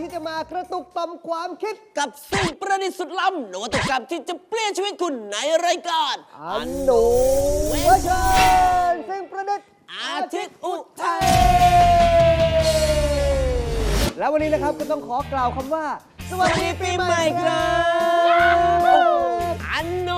ที่จะมากระตุกต่อมความคิดกับสิ่งประดิษฐ์สุดล้ำนวัตกรรมที่จะเปลี่ยนชีวิตคุณในรายการอันโนเวชั่นสิ่งประดิษฐ์อาทิตย์อุทัยแล้ววันนี้นะครับก็ต้องขอกล่าวคำว่า สวัสดีปีใหม่ครับอันโน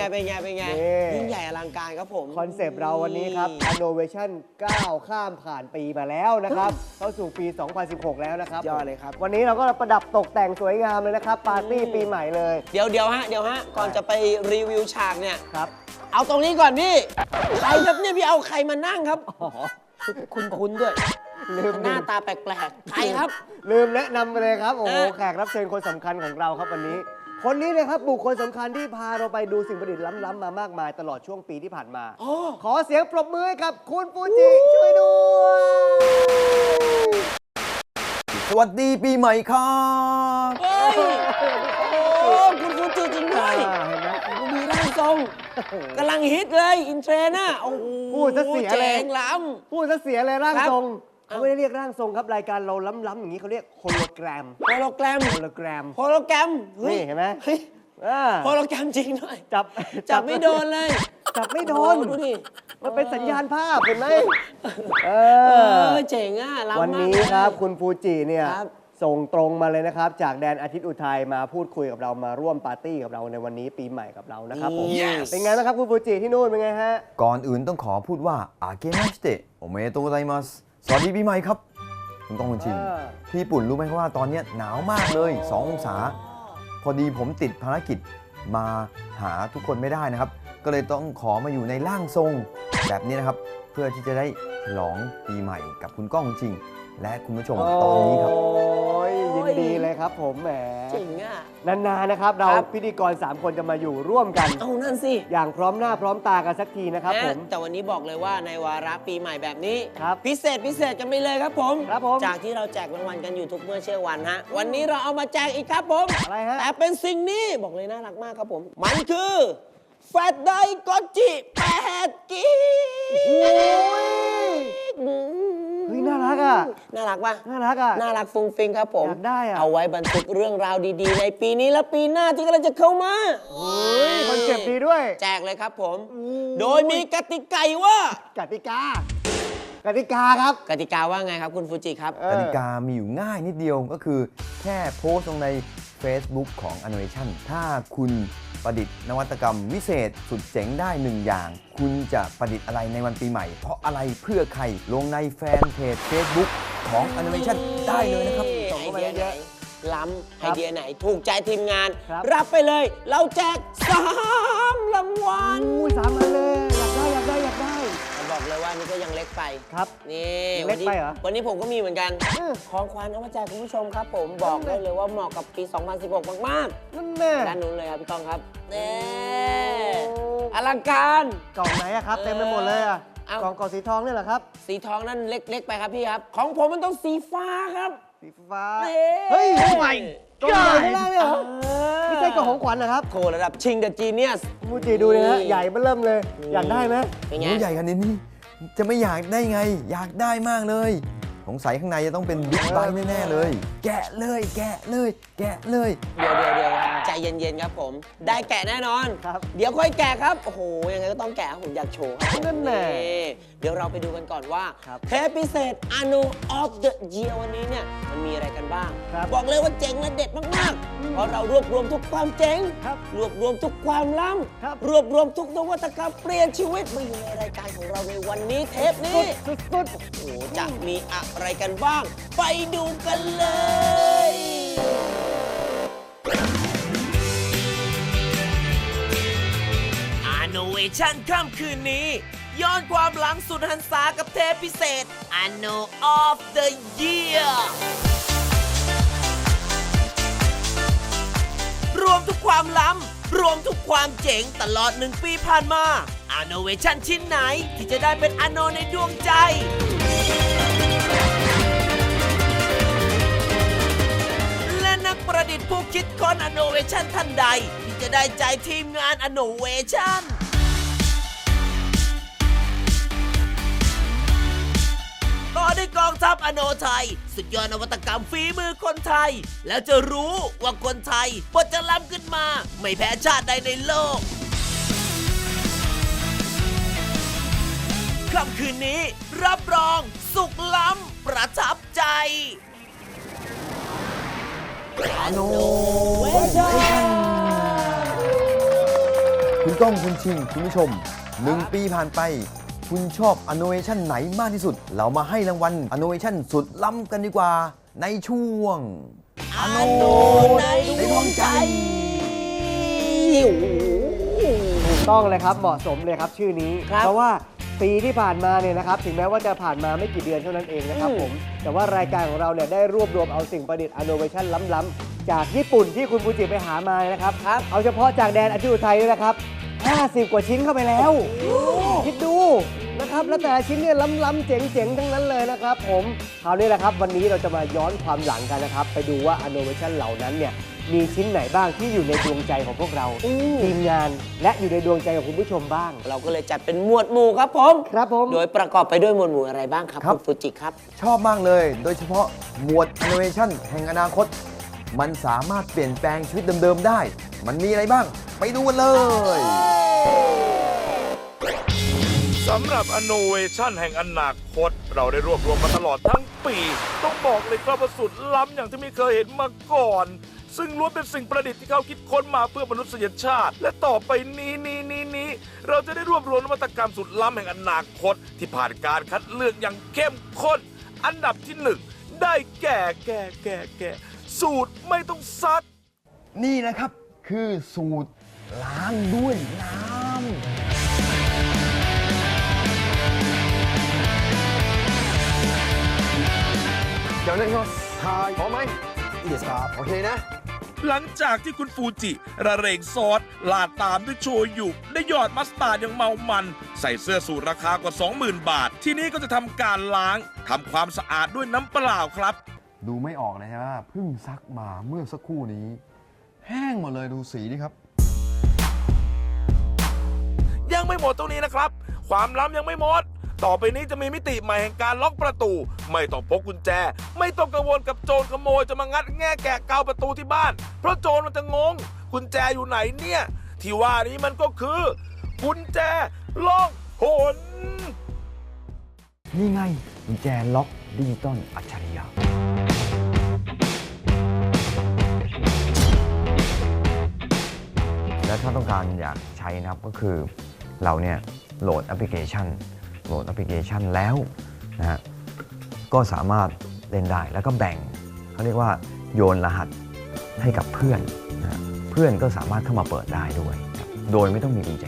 ไงเป็นไงเป็นไงยิ่งใหญ่อลังการครับผมคอนเซปต์เราวันนี้ครับ Innovation ก้าวข้ามผ่านปีมาแล้วนะครับ เข้าสู่ปี 2016 แล้วนะครับยอดเลยครับ วันนี้เราก็ประดับตกแต่งสวยงามเลยนะครับ ปาร์ตี้ปีใหม่เลย เดี๋ยวเดี๋ยวฮะเดี๋ยวฮะก่อนจะไปรีวิวฉากเนี่ย ครับ เอาตรงนี้ก่อนพี่ใครครับเนี่ยพี่เอาใครมานั่งครับคุณคุณด้วย ลืมหน้าตาแปลกๆ ใครครับ ลืมแนะนำไปเลยครับ โอ้โห เอ๊ะแขกรับเชิญคนสำคัญของเราครับวันนี้ คนนี้เลยครับบุคคลสำคัญที่พาเราไปดูสิ่งประดิษฐ์ล้ำๆมามากมายตลอดช่วงปีที่ผ่านมา อ๋อ ขอเสียงปรบมือให้กับคุณฟูจิช่วยด้วยสวัสดีปีใหม่ครับเฮ้ยโอ้คุณฟูจิจริงด้วยอ่าเห็นไหม คุณมีร่างทรงกำลังฮิตเลย อินเทรนด์น่ะโอ้โหพูดซะเสียเลย เจ๋งล้ พูดซะเสียเลยร่างครับทรง เอ้าเขาไม่ได้เรียกร่างทรงครับรายการเราล้ำๆอย่างนี้เขาเรียกโฮโลแกรมำโฮโลแกรมโฮโลแกรมโฮโลแกรมฮ้ยนี่เห็นไหมฮ้ยอ่าโฮโลแกรมจริงด้วยจับจับไม่โดนเลยจับไม่โดน อ้ดูดิมันเป็นสัญญาณภาพเห็นไหมเอเออ อเจ๋งอะล้ำวันมากนี้เลยครับคุณฟูจิเนี่ยครับ ส่งตรงมาเลยนะครับ จากแดนอาทิตย์อุทัยมาพูดคุยกับเรามาร่วมปาร์ตี้กับเราในวันนี้ปีใหม่กับเรานะครับผม Yes เป็นไงบ้างครับคุณฟูจิที่นู่นเป็นไงฮะ ก่อนอื่นต้องขอพูดว่าอาเกมาสเตะโอเมโตโกไดมัส สวัสดีปีใหม่ครับ คุณต้องคุณชิงอ่าที่ญี่ปุ่นรู้ไหมว่าตอนเนี้ยหนาวมากเลย 2 องศา พอดีผมติดภารกิจมาหาทุกคนไม่ได้นะครับ ก็เลยต้องขอมาอยู่ในร่างทรงแบบนี้นะครับ เพื่อที่จะได้ฉลองปีใหม่กับคุณก้องคุณชิง และคุณผู้ชมตอนนี้ครับ โอ้ยยิน ดีเลยครับผมแหมเจ๋งอะ นานๆนะครับ เราครับ พิธีกร 3 คนจะมาอยู่ร่วมกัน เอานั่นสิอย่างพร้อมหน้าพร้อมตากันสักทีนะครับผมนะแต่วันนี้บอกเลยว่าในวาระปีใหม่แบบนี้ ครับพิเศษพิเศษกันไปเลยครับผม ครับผมจากที่เราแจกรางวัลกันอยู่ทุกเมื่อเชื่อวันฮะ วันนี้เราเอามาแจกอีกครับผมอะไรฮะ แต่เป็นสิ่งนี้บอกเลยน่ารักมากครับผม มันคือแฟตไดกอจิ8กิกเฮ้ย น่ารักอะ น่ารักปะน่ารักอะ น่ารักฟุ้งฟิงครับผม อยากได้อะเอาไว้บันทึกเรื่องราวดีๆ ในปีนี้และปีหน้าที่กำลังจะเข้ามาเฮ้ยคอนเซ็ปต์ดีด้วย แจกเลยครับผม โดยมีกติกาว่ากติกากติกาครับ กติกาว่าไงครับคุณฟูจิครับ เออ กติกามีอยู่ง่ายนิดเดียวก็คือแค่โพสต์ลงใน Facebook ของ Innovation ถ้าคุณประดิษฐ์นวัตกรรมวิเศษสุดเจ๋งได้หนึ่งอย่าง คุณจะประดิษฐ์อะไรในวันปีใหม่ เพราะอะไรเพื่อใครลงในแฟนเพจ Facebook ของ Innovation ได้เลยนะครับส่งเข้าไอมาเดียไหเยนอะล้ำครัไอบเดียไหน ถูกใจทีมงานครับรับไปเลย เราแจกสามรางวัลอู้สามอันเลย เล็กไปครับนี่ยังเล็กไปเหรอ วันนี้ผมก็มีเหมือนกันเออของขวัญเอามาแจกคุณผู้ชมครับ ผมบอกได้เลยว่าเหมาะกับปี 2016 มากนั่นแน่ๆด้านนู้นเลยครับพี่ต้องครับนี่อลังการกล่องไหนอะครับเต็มไปหมดเลยอะเอ้ากล่องกล่องสีทองนี่เหรอครับ สีทองนั่นเล็ก ๆ ไปครับพี่ครับ ของผมมันต้องสีฟ้าครับสีฟ้า เฮ้เฮ้ยยใหม่กล่องใหญ่ไม่ได้เลยเหรอไม่ใช่กล่องของขวัญเหรอครับโคระดับชิงเดอะจีเนียสมูจิดูเลยฮะใหญ่เบ้อเริ่มเลย อยากได้ไหมเป็นไงโอ้ใหญ่ขนาดนี้ จะไม่อยากได้ไง อยากได้มากเลย สงสัยข้างในจะต้องเป็นบิ๊กไบค์แน่ๆเลย แกะเลย แกะเลย แกะเลย เดี๋ยวเดี๋ยวเดี๋ยว ใจเย็นๆครับผม ได้แกะแน่นอน ครับเดี๋ยวค่อยแกะครับ โอ้โห ยังไงก็ต้องแกะครับผมอยากโชว์ครับนั่นแน่เดี๋ยวเราไปดูกันก่อนว่า ครับเทปพิเศษ Anno of the Year วันนี้เนี่ย มันมีอะไรกันบ้าง ครับบอกเลยว่าเจ๋งและเด็ดมากๆ เพราะเรารวบรวมทุกความเจ๋ง ครับรวบรวมทุกความล้ครับำรวบรวมทุกนวัตกรรมเปลี่ยนชีวิตมาอยู่ในรายการของเราในวันนี้เทปนี้ สุดสุดโอ้โหจะมีอะไรกันบ้าง ไปดูกันเลย ชั่นค่ำคืนนี้ ย้อนความหลังสุดหันษากับเทปพิเศษ Anno of the Year รวมทุกความล้ำ รวมทุกความเจ๋งตลอดหนึ่งปีผ่านมาอ n นเวชั่นชิ้นไหนที่จะได้เป็นอโนในดวงใจและนักประดิษฐ์ผู้คิดค้นอ n นเวชันท่านใด ที่จะได้ใจทีมงานอ n นเวชัน ด้วยกองทัพอโนไทย สุดยอดนวัตกรรมฝีมือคนไทย แล้วจะรู้ว่าคนไทยบทจะล้ำขึ้นมา ไม่แพ้ชาติใดในโลกค่ำคืนนี้รับรอง สุขล้ำประทับใจอโนเวชั่นคุณก้องคุณชิงคุณผู้ชมหนึ่งปีผ่านไป คุณชอบอ n นเวชั่นไหนมากที่สุด เรามาให้รางวัลอ n นเวชั่นสุดล้ำกันดีกว่า ในช่วงอโนในดวงใจถูกต้องเลยครับเหมาะสมเลยครับชื่อนี้ครับเพราะว่าปีที่ผ่านมาเนี่ยนะครับถึงแม้ว่าจะผ่านมาไม่กี่เดือนเท่านั้นเองนะครับอืมผม แต่ว่ารายการของเราเนี่ยได้รวบรวมเอาสิ่งประดิษฐ์ innovation ล้ำๆจากญี่ปุ่นที่คุณฟูจิไปหามานะครับครับเอาเฉพาะจากแดนอาทิตย์อุทัยด้วยนะครับ 50 กว่าชิ้นเข้าไปแล้ว คิดดู นะครับ แล้วแต่ละชิ้นเนี่ยล้ำๆเจ๋งๆ ทั้งนั้นเลยนะครับ ผมคราวนี้แหละครับ วันนี้เราจะมาย้อนความหลังกันนะครับ ไปดูว่า innovation เหล่านั้นเนี่ยมีชิ้นไหนบ้างที่อยู่ในดวงใจของพวกเราทีมงาน และอยู่ในดวงใจของคุณผู้ชมบ้าง เราก็เลยจัดเป็นหมวดหมู่ครับผมครับผม โดยประกอบไปด้วยหมวดหมู่อะไรบ้างครับครับ คุณฟูจิครับ ชอบมากเลย โดยเฉพาะหมวด innovation แห่งอนาคต มันสามารถเปลี่ยนแปลงชีวิตเดิมๆได้ มันมีอะไรบ้าง ไปดูกันเลย สำหรับ Innovation แห่งอนาคต เราได้รวบรวมมาตลอดทั้งปี ต้องบอกเลยครับว่าสุดล้ำอย่างที่ไม่เคยเห็นมาก่อน ซึ่งล้วนเป็นสิ่งประดิษฐ์ที่เขาคิดค้นมาเพื่อมนุษยชาติ และต่อไปนี้นี้นี้นี้เราจะได้รวบรวมนวัตกรรมสุดล้ำแห่งอนาคต ที่ผ่านการคัดเลือกอย่างเข้มข้น อันดับที่หนึ่งได้แก่แก่แก่แก่สูตรไม่ต้องซักนี่นะครับคือสูตรล้างด้วยน้ำ じゃあお願いしますはいพร้อมไหมいいですかโอเคนะ หลังจากที่คุณฟูจิ ระเรงซอสลาดตามด้วยโชยุได้หยอดมัสตาร์ดอย่างเมามัน ใส่เสื้อสูทราคากว่า 20,000 บาท ทีนี้ก็จะทำการล้างทำความสะอาดด้วยน้ำเปล่าครับ ดูไม่ออกเลยใช่ไหมเพิ่งซักมาเมื่อสักครู่นี้ แห้งหมดเลยดูสีนี่ครับ ยังไม่หมดตรงนี้นะครับ ความล้ำยังไม่หมด ต่อไปนี้จะมีมิติใหม่แห่งการล็อกประตู ไม่ต้องพกกุญแจ ไม่ต้องกังวลกับโจรขโมยจะมางัดแง่แกะเกาประตูที่บ้าน เพราะโจรมันจะงง กุญแจอยู่ไหนเนี่ย ที่ว่านี้มันก็คือ กุญแจล่องหนนี่ไงกุญแจล็อกดิจิตอลอัจฉริยะและถ้าต้องการอยากใช้นะครับก็คือเราเนี่ยโหลดแอปพลิเคชัน โหลดแอปพลิเคชันแล้วนะฮะก็สามารถเล่นได้แล้วก็แบ่งเขาเรียกว่าโยนรหัสให้กับเพื่อนนะเพื่อนก็สามารถเข้ามาเปิดได้ด้วย โดยไม่ต้องมีกุญแจ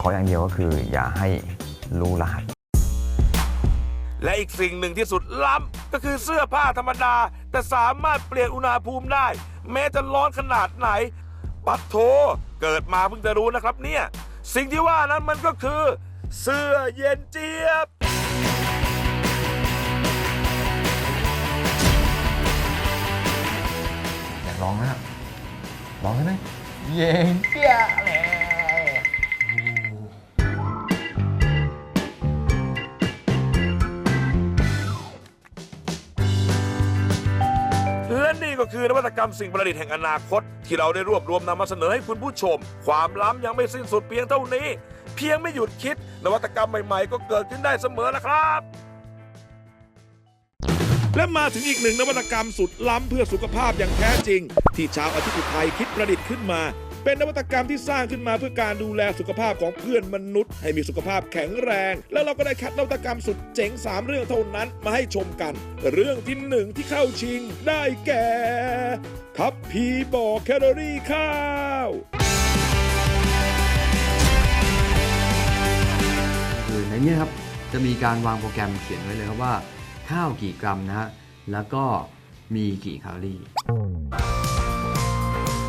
ขออย่างเดียวก็คืออย่าให้รู้รหัส และอีกสิ่งหนึ่งที่สุดล้ำก็คือเสื้อผ้าธรรมดา แต่สามารถเปลี่ยนอุณหภูมิได้ แม้จะร้อนขนาดไหน ปัดโท เกิดมาเพิ่งจะรู้นะครับเนี่ย สิ่งที่ว่านั้นมันก็คือ เสื้อเย็นเจี๊ยบ อยากลองนะฮะลองได้ไหมเย็นเปี้ยเลยก็คือนวัตกรรมสิ่งประดิษฐ์แห่งอนาคต ที่เราได้รวบรวมนำมาเสนอให้คุณผู้ชม ความล้ำยังไม่สิ้นสุดเพียงเท่านี้ เพียงไม่หยุดคิด นวัตกรรมใหม่ๆ ก็เกิดขึ้นได้เสมอนะครับ และมาถึงอีกหนึ่งนวัตกรรมสุดล้ำเพื่อสุขภาพอย่างแท้จริง ที่ชาวอาทิตย์อุทัยคิดประดิษฐ์ขึ้นมา เป็นนวัตกรรมที่สร้างขึ้นมาเพื่อการดูแลสุขภาพของเพื่อนมนุษย์ ให้มีสุขภาพแข็งแรง แล้วเราก็ได้คัดนวัตกรรมสุดเจ๋ง 3 เรื่องเท่านั้นมาให้ชมกัน เรื่องที่หนึ่งที่เข้าชิงได้แก่ ทัพพีบอกแคลอรี่ข้าว ในนี้ครับจะมีการวางโปรแกรมเขียนไว้เลยครับว่า ข้าวกี่กรัมนะฮะแล้วก็มีกี่แคลอรี่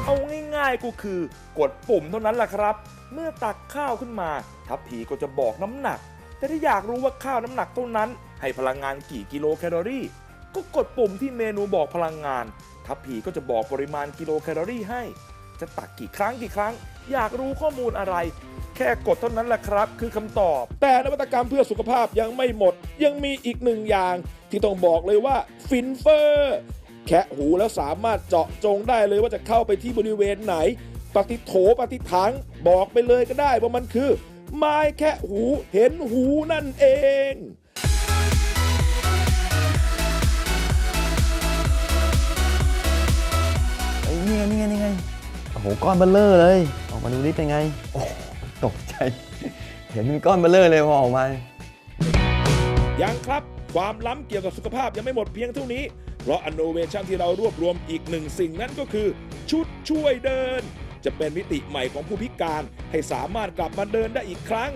เอาง่ายๆก็คือกดปุ่มเท่านั้นแหละครับ เมื่อตักข้าวขึ้นมาทัพพีก็จะบอกน้ำหนัก แต่ถ้าอยากรู้ว่าข้าวน้ำหนักเท่านั้น ให้พลังงานกี่กิโลแคลอรี่ ก็กดปุ่มที่เมนูบอกพลังงาน ทัพพีก็จะบอกปริมาณกิโลแคลอรี่ให้ จะตักกี่ครั้งกี่ครั้ง อยากรู้ข้อมูลอะไร แค่กดเท่านั้นแหละครับ คือคำตอบ แต่นวัตกรรมเพื่อสุขภาพยังไม่หมด ยังมีอีกหนึ่งอย่าง ที่ต้องบอกเลยว่าฟินเฟอร์แคะหูแล้วสามารถเจาะจงได้เลยว่าจะเข้าไปที่บริเวณไหน ปฏิโถปฏิถังบอกไปเลยก็ได้ว่ามันคือ ไม้แคะหูเห็นหูนั่นเองไอ้ยนี่ไงนี่ไงนี่ไงโอ้โหก้อนเบลเลอร์เลย ออกมาดูนี่เป็นไง โอ้โห ตกใจ เห็นเป็นก้อนเบลเลอร์เลยพอออกมา ยังครับความล้ำเกี่ยวกับสุขภาพยังไม่หมดเพียงเท่านี้ เพราะ innovation ที่เรารวบรวมอีกหนึ่งสิ่งนั้นก็คือ ชุดช่วยเดิน จะเป็นมิติใหม่ของผู้พิการให้สามารถกลับมาเดินได้อีกครั้ง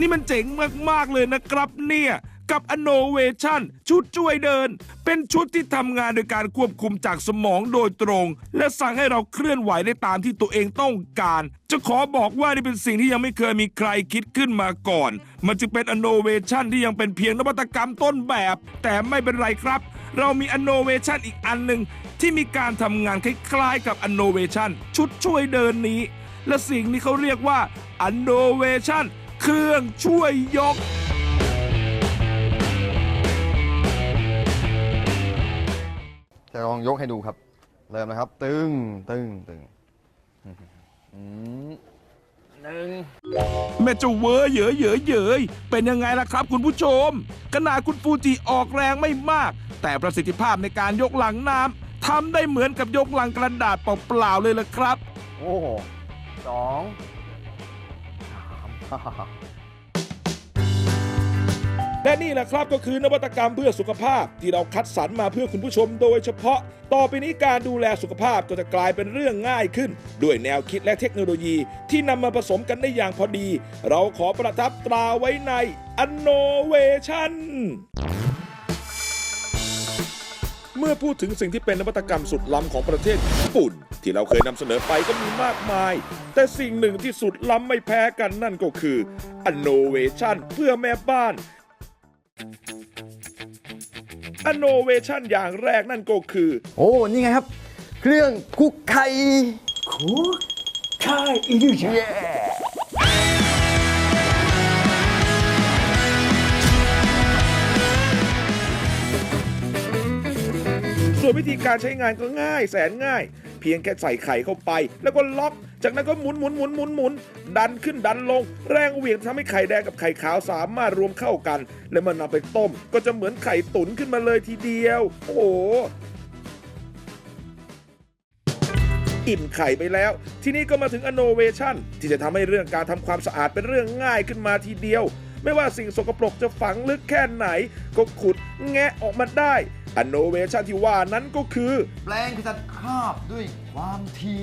นี่มันเจ๋งมาก ๆ เลยนะครับเนี่ย กับ Innovation ชุดช่วยเดิน เป็นชุดที่ทำงานโดยการควบคุมจากสมองโดยตรง และสั่งให้เราเคลื่อนไหวได้ตามที่ตัวเองต้องการ จะขอบอกว่านี่เป็นสิ่งที่ยังไม่เคยมีใครคิดขึ้นมาก่อน มันจึงเป็น Innovation ที่ยังเป็นเพียงนวัตกรรมต้นแบบ แต่ไม่เป็นไรครับ เรามี Innovation อีกอันหนึ่งที่มีการทำงานคล้ายๆกับ Innovation ชุดช่วยเดินนี้ และสิ่งนี้เขาเรียกว่า Innovation เครื่องช่วยยก จะลองยกให้ดูครับ เริ่มนะครับ ตึงตึงตึงอืมหนึ่งแม่เจะเวอเหยอเหยอเหยยเป็นยังไงล่ะครับ คุณผู้ชม ขนาดคุณฟูจิออกแรงไม่มาก แต่ประสิทธิภาพในการยกหลังน้ำทำได้เหมือนกับยกหลังกระดาษเปล่าๆเลยล่ะครับ โอ้โหสองสาม และนี่แหละครับก็คือนวัตกรรมเพื่อสุขภาพ ที่เราคัดสรรมาเพื่อคุณผู้ชมโดยเฉพาะ ต่อไปนี้การดูแลสุขภาพก็จะกลายเป็นเรื่องง่ายขึ้น ด้วยแนวคิดและเทคโนโลยี ที่นำมาผสมกันได้อย่างพอดี เราขอประทับตราไว้ใน Innovation เมื่อพูดถึงสิ่งที่เป็นนวัตกรรมสุดล้ำของประเทศญี่ปุ่น ที่เราเคยนำเสนอไปก็มีมากมาย แต่สิ่งหนึ่งที่สุดล้ำไม่แพ้กันนั่นก็คือ Innovation เพื่อแม่บ้าน Innovation อย่างแรกนั่นก็คือ โอ้ นี่ไงครับ เครื่องคุกไข่คุกไข่อีกเย้ส่วนวิธีการใช้งานก็ง่ายแสนง่าย เพียงแค่ใส่ไข่เข้าไป แล้วก็ล็อก จากนั้นก็หมุนหมุนหมุนหมุนหมุนดันขึ้นดันลง แรงเหวี่ยงทำให้ไข่แดงกับไข่ขาวสามารถรวมเข้ากัน แล้วมันนำไปต้ม ก็จะเหมือนไข่ตุ๋นขึ้นมาเลยทีเดียว โอ้โหอิ่มไข่ไปแล้ว ทีนี้ก็มาถึง innovation ที่จะทำให้เรื่องการทำความสะอาดเป็นเรื่องง่ายขึ้นมาทีเดียว ไม่ว่าสิ่งสกปรกจะฝังลึกแค่ไหน ก็ขุดแงะออกมาได้ innovation ที่ว่านั้นก็คือ แปลงขจัดคราบด้วยความที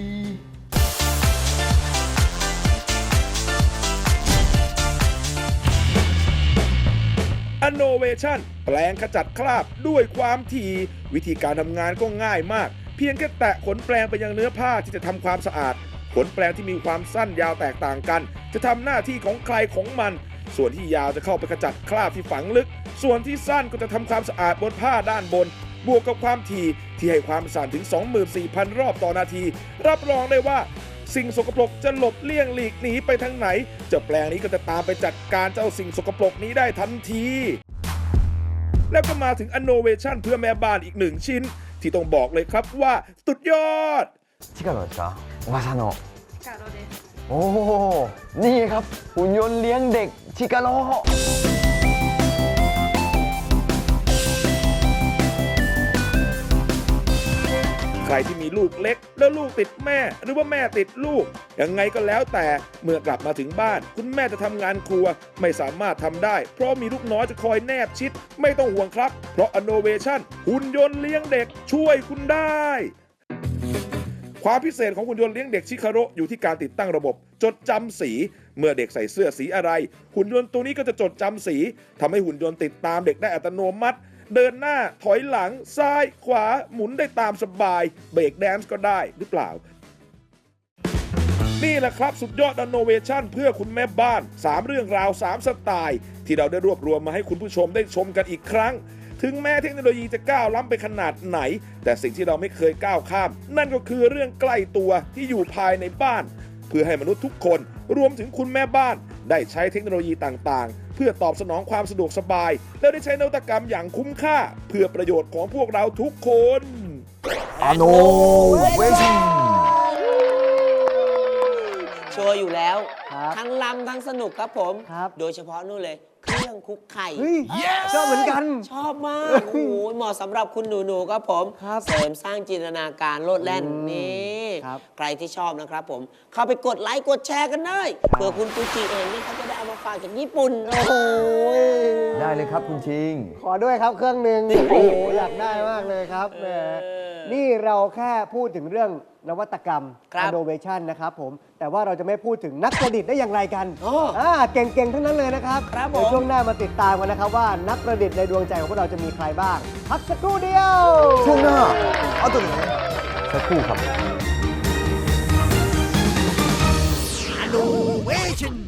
Innovation แปลงขจัดคราบด้วยความถี่ วิธีการทำงานก็ง่ายมาก เพียงแค่แตะขนแปลงไปยังเนื้อผ้าที่จะทำความสะอาด ขนแปลงที่มีความสั้นยาวแตกต่างกัน จะทำหน้าที่ของใครของมัน ส่วนที่ยาวจะเข้าไปขจัดคราบที่ฝังลึก ส่วนที่สั้นก็จะทำความสะอาดบนผ้าด้านบน บวกกับความถี่ที่ให้ความสั่นถึง 24,000 รอบต่อนาที รับรองได้ว่า สิ่งสกปรกจะหลบเลี่ยงหลีกหนีไปทางไหน เจ้าแปลงนี้ก็จะตามไปจัดการเจ้าสิ่งสกปรกนี้ได้ทันที แล้วก็มาถึง innovation เพื่อแม่บ้านอีกหนึ่งชิ้น ที่ต้องบอกเลยครับว่าสุดยอด ชิคาโร่ですかおばさんのโอ้โหนี่ครับ หุ่นยนต์เลี้ยงเด็กชิคาโร่ ใครที่มีลูกเล็ก แล้วลูกติดแม่ หรือว่าแม่ติดลูก ยังไงก็แล้วแต่เมื่อกลับมาถึงบ้าน คุณแม่จะทำงานครัว ไม่สามารถทำได้ เพราะมีลูกน้อยจะคอยแนบชิด ไม่ต้องห่วงครับ เพราะ Innovation หุ่นยนต์เลี้ยงเด็กช่วยคุณได้ความพิเศษของหุ่นยนต์เลี้ยงเด็กชิคาโรอยู่ที่การติดตั้งระบบ จดจำสี เมื่อเด็กใส่เสื้อสีอะไร หุ่นยนต์ตัวนี้ก็จะจดจำสีทำให้หุ่นยนต์ติดตามเด็กได้อัตโนมัติ เดินหน้าถอยหลังซ้ายขวาหมุนได้ตามสบาย เบรกแดนซ์ก็ได้หรือเปล่า นี่แหละครับสุดยอด i n n o v a t i o n เพื่อคุณแม่บ้าน 3 เรื่องราว 3 สไตล์ ที่เราได้รวบรวมมาให้คุณผู้ชมได้ชมกันอีกครั้งถึงแม้เทคโนโลยีจะก้าวล้ำไปขนาดไหน แต่สิ่งที่เราไม่เคยก้าวข้าม นั่นก็คือเรื่องใกล้ตัวที่อยู่ภายในบ้าน เพื่อให้มนุษย์ทุกคน รวมถึงคุณแม่บ้าน ได้ใช้เทคโนโลยีต่างๆ เพื่อตอบสนองความสะดวกสบาย และได้ใช้นวัตกรรมอย่างคุ้มค่า เพื่อประโยชน์ของพวกเราทุกคนอโนเวชั่นชัวร์อยู่แล้วครับทั้งลำทั้งสนุกครับผมครับโดยเฉพาะนู่นเลย เครื่องคลุกไข่เฮ้ยชอบเหมือนกัน ชอบมาก โอ้โหเหมาะสำหรับคุณหนูๆครับผมครับเสริมสร้างจินตนาการโลดแล่นอืมนี่ ครับใครที่ชอบนะครับผม เข้าไปกดไลค์กดแชร์กันได้เผื่อคุณตูจิเองนี่เขาจะได้เอามาฝากจากญี่ปุ่น โอ้โหได้เลยครับคุณชิง ขอด้วยครับเครื่องหนึ่งโอ้โหอยากได้มากเลยครับแหมเออนี่เราแค่พูดถึงเรื่องนวัตกรรม ครับ innovation นะครับผม แต่ว่าเราจะไม่พูดถึงนักประดิษฐ์ได้อย่างไรกันโอ้อ่าเก่งๆ ทั้งนั้นเลยนะครับครับผม เดี๋ยวช่วงหน้ามาติดตามกันนะครับว่านักประดิษฐ์ในดวงใจของพวกเราจะมีใครบ้าง พักสักครู่เดียว ช่วงหน้าเอาตัวนี้สักครู่ครับ Halloween!